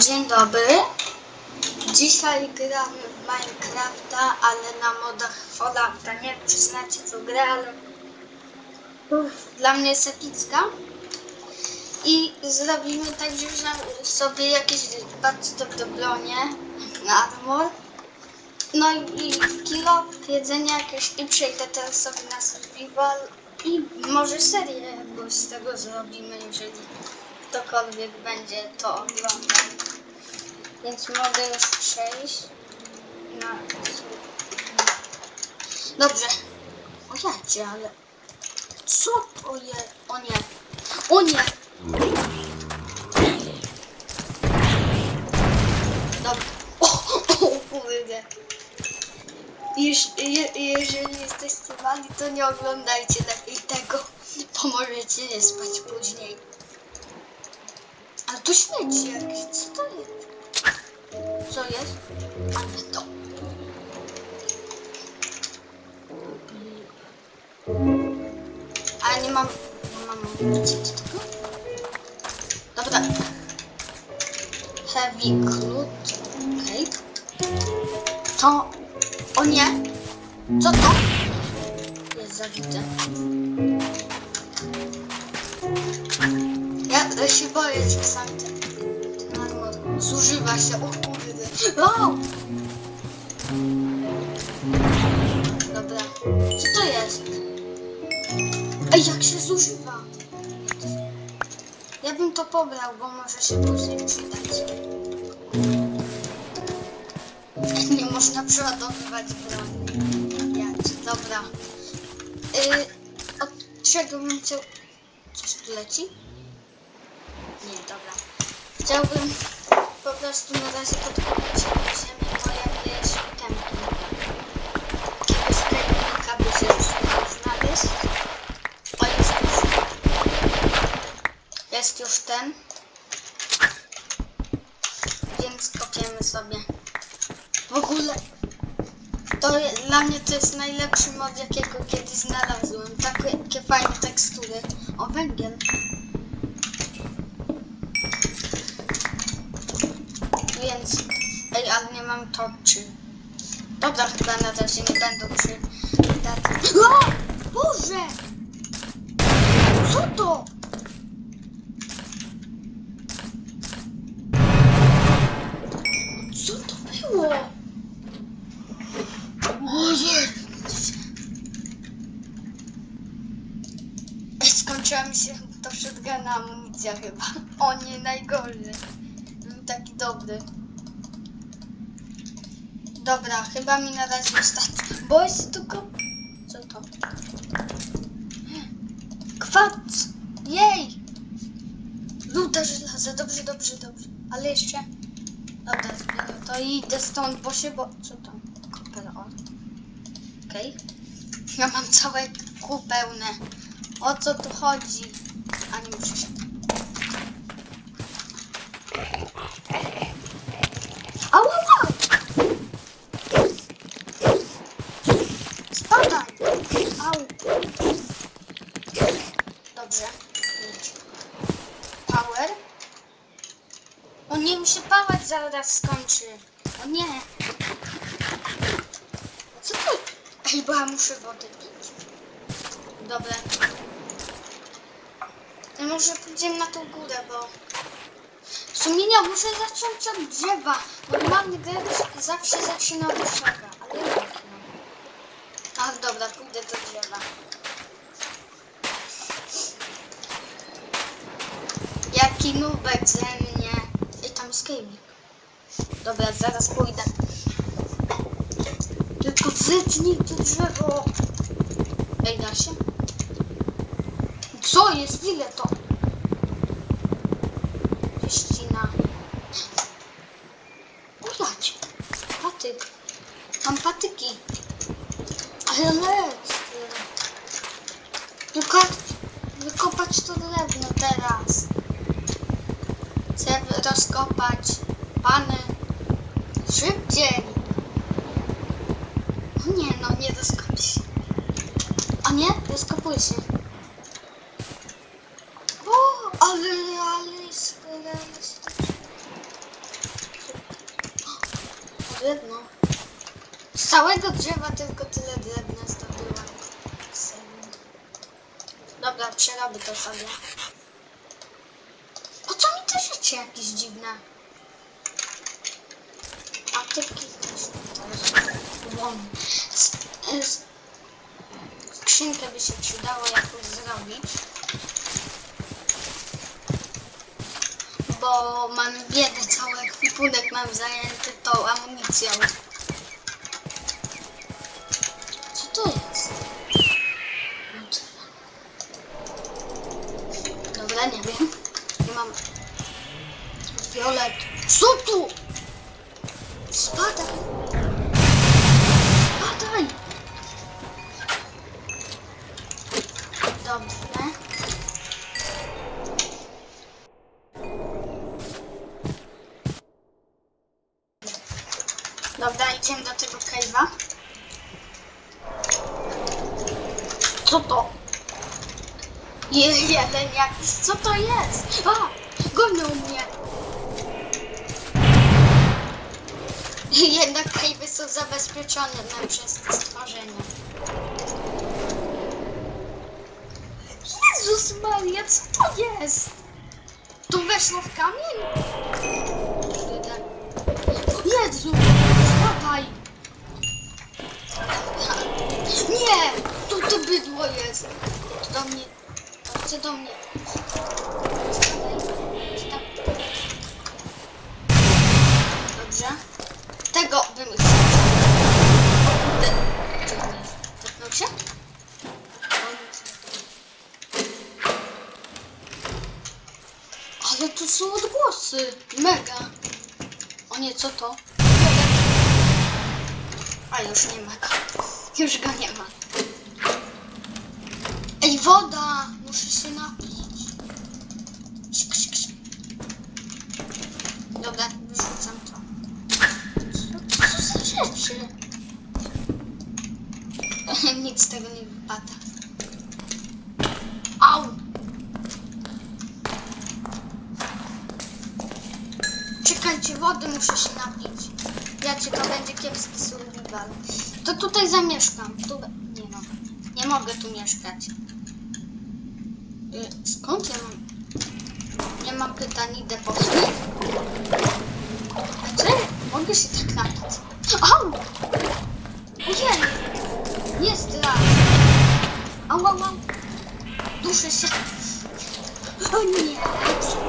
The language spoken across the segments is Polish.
Dzień dobry. Dzisiaj gramy w Minecrafta, ale na modach Fallouta. Nie wiem, czy znacie tą grę, ale Uff, dla mnie jest epicka. I zrobimy tak, że wziąłem sobie jakieś bardzo dobre bronie, armor. No i, i kilo jedzenia jakieś i przejdę teraz sobie na survival i może serię jakąś z tego zrobimy, jeżeli ktokolwiek będzie to oglądał. Więc mogę już przejść na Dobrze. O jacie, ale... Co to jest? O nie. O nie. Dobra. O, o, o kurde. Jeż, je, jeżeli jesteście mali, to nie oglądajcie lepiej tego, bo możecie nie spać później. Ale tu śmieci jakieś, co to jest? Co jest? A nie to. Ale nie mam, nie mam amunicji do tego. Dobra. Heavy clut. Okej. To... O nie! Co to? Jest zawite. Się boję czasami ten, zużywa się. O kurde. O! Dobra. Co to jest? Ej, jak się zużywa? Ja bym to pobrał, bo może się później przydać. Nie można przeładowywać broni. Jać, dobra. Yy, od czego bym chciał... Coś tu leci? Chciałbym po prostu na razie podkopać ziemię moje jakieś temki. Jakiegoś skarbnika by się znaleźć. O, jest już. Jest już ten. Więc kopiemy sobie. W ogóle to je- dla mnie to jest najlepszy mod, jakiego kiedyś znalazłem. Takie, takie fajne tekstury. O, węgiel. Więc, ej, ale nie mam toczy. Dobra, chyba na razie nie będą przydać. O! Boże! Co to? Co to było? Ojej! Ej, Skończyła mi się to shotguna amunicja chyba. O nie, najgorzej. Był taki dobry. Dobra, chyba mi na razie wystarczy. Bo jest tylko... Co to? Kwarc! Jej! Luda żelaza, dobrze, dobrze, dobrze. Ale jeszcze... Dobra, zbierę to i idę stąd, bo się bo... Co to? Koper, o. Okej. Ja mam całe kół pełne. O co tu chodzi? A nie muszę się... Ała, ała! Spadaj! Au! Dobrze. Idź. Power. O nie, mi się power zaraz skończy. O nie. Co to? Ej, bo ja muszę wodę pić. Dobra. To może pójdziemy na tą górę, bo... W sumie nie, muszę zacząć od drzewa. Mam grę zawsze zaczyna od drzewa, ale jak no. Ach, dobra, pójdę do drzewa. Jaki nubek ze mnie. Kejmik. Dobra, zaraz pójdę. Tylko zetnij to drzewo. Ej, da się? Co jest? Ile to? Ścina. Ujać. Patyk. Mam patyki. Ale lec. Tylko wykopać to drewno teraz. Chcę rozkopać pany szybciej. O nie, no nie rozkopi się. A nie, rozkopuje się. O, ale, ale, ale, drewno. Z całego drzewa tylko tyle drewna zdobyłam. Dobra, przerobię to sobie. Rzeczy jakieś dziwne? A tyki też Skrzynkę by się przydało jakoś zrobić. Bo mam biedę, cały ekwipunek mam zajęty tą amunicją. Cave'a. Co to? Je, jeden jakiś, co to jest? A! Gonią mnie! Jednak cave'y są zabezpieczone na przez te stworzenia. Jezus Maria, co to jest? Tu weszło w kamień? Jezu, spadaj! Nie! Tu to bydło jest! To do mnie. Chce do mnie. Dobrze. Tego bym chciał. Dotknął się? Ale tu są odgłosy. Mega. O nie, co to? A już nie ma. Już go nie ma. Ej, woda! Muszę się napić. Dobra, wyrzucam to. Co, za rzeczy? Nic z tego nie wypada. Au! Czekajcie, wody muszę się napić. Jacie, to będzie kiepski survival. To tutaj zamieszkam. Tu... Nie no, nie mogę tu mieszkać. Y, Skąd ja mam? Nie mam pytań, idę po śnieg. Czy mogę się tak napić? Au! Ojej! Nie strach! Au, au, au! Duszę się! O nie!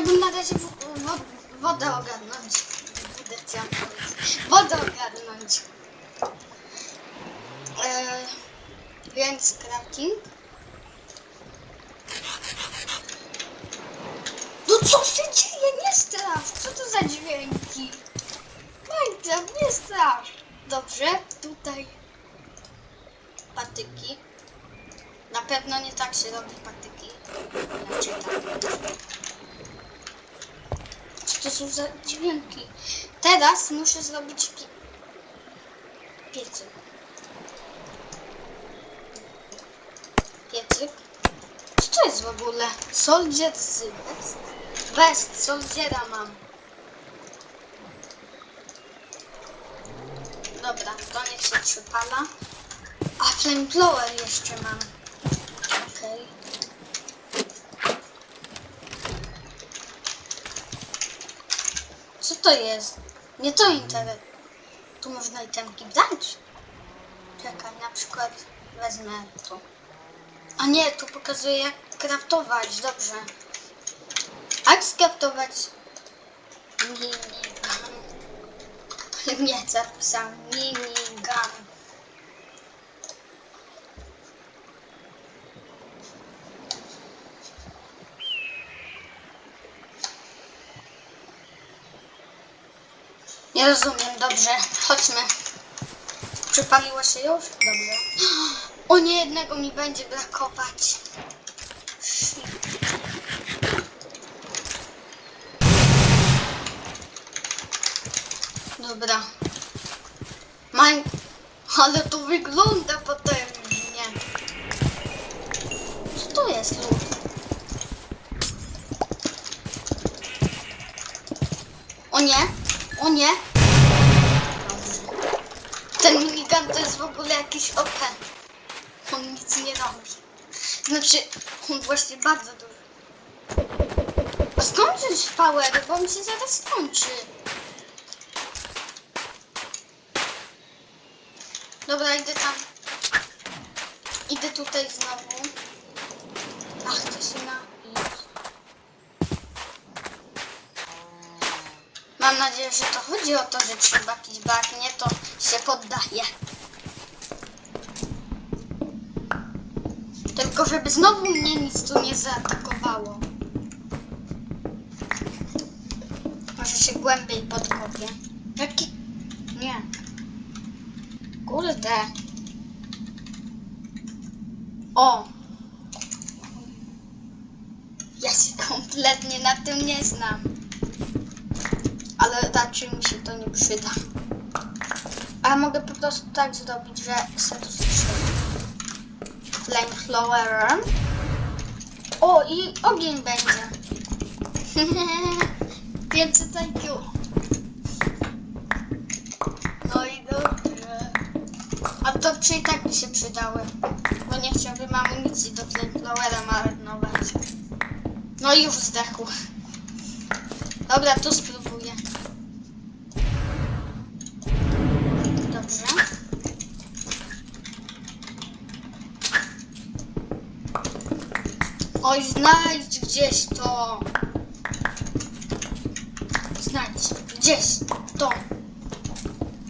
Chciałbym na razie wodę ogarnąć. Wodę ogarnąć. E, więc crafting. No co się dzieje? Nie strasz! Co to za dźwięki? Minecraft, nie strasz! Dobrze, tutaj patyki. Na pewno nie tak się robi patyki. Znaczy tak. Są za dźwięki? Teraz muszę zrobić pie... piecyk. Piecyk. Co to jest w ogóle? Soldier z West? West, Soldiera mam. Dobra, to niech się przypala. A flamethrower jeszcze mam. Okej. Co to jest? Nie to internet. Tu można itemki dać. Czekaj, na przykład Wezmę to. A nie, tu pokazuje jak kraftować, dobrze. Jak skraftować minigun? Nie, zapisałem minigun. Nie rozumiem, dobrze. Chodźmy. Przypaliło się już? Dobrze. O nie, jednego mi będzie brakować. Shit. Dobra. Mań... Ale to wygląda potężnie. Co to jest lód? O nie, o nie. Ten minigun to jest w ogóle jakiś OP. On nic nie robi. Znaczy, on właśnie bardzo duży. A skończyć power, bo mi się zaraz skończy. Dobra, idę tam. Idę tutaj znowu. Ach, chcę się napić. Mam nadzieję, że to chodzi o to, że trzeba pić, bo jak nie, to się poddaje. Tylko żeby znowu mnie nic tu nie zaatakowało. Może się głębiej podkopię. Jaki... Nie. Kurde. O! Ja się kompletnie na tym nie znam. Ale raczej mi się to nie przyda. A mogę po prostu tak zrobić, że sobie to strzelę. Flamethrowerem. O, i ogień będzie. 500 IQ. No i dobrze. A to czy i tak by się przydały. Bo nie chciałbym amunicji do flamethrowera marnować. No i już zdechł. Dobra, tu spróbuję. Dobrze. Oj, znajdź gdzieś to. Znajdź gdzieś to.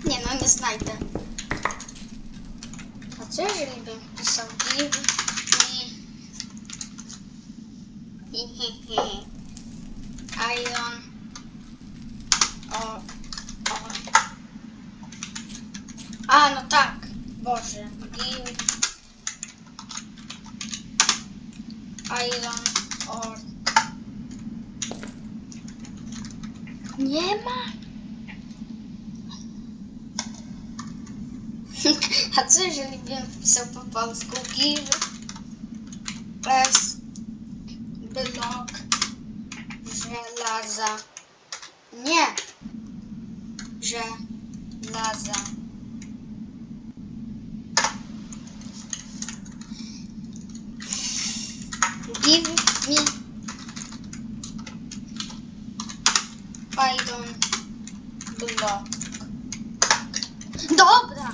Nie no, nie znajdę. A co jeżeli bym pisał give me iron o, o. A, no tak. Boże. Iron or nie ma. A co jeżeli bym wpisał po polsku? Give block. Dobra!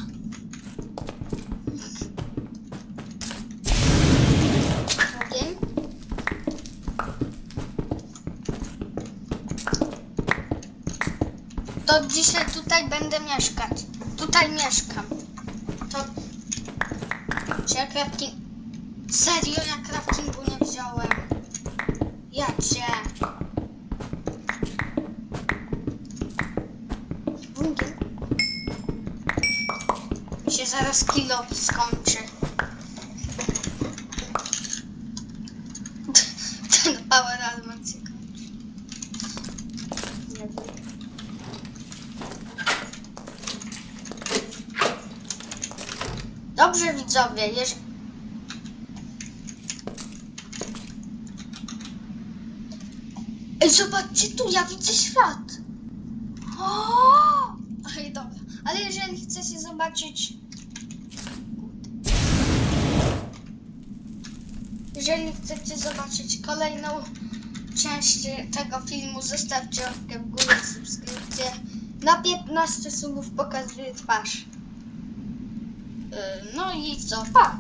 Ogień. To dzisiaj tutaj będę mieszkać. Tutaj mieszkam. To... Czy ja crafting... Serio, ja craftingu nie wziąłem. Ja cię. Zaraz kilo skończy. Ten power almond się kończy. Dobrze widzowie, jeżeli... Ej, zobaczcie tu, ja widzę świat. O! Ej, dobra. Ale jeżeli chcecie zobaczyć... Jeżeli chcecie zobaczyć kolejną część tego filmu, zostawcie łapkę w górę, subskrypcję. Na 15 subów pokazuję twarz. no i co, pa!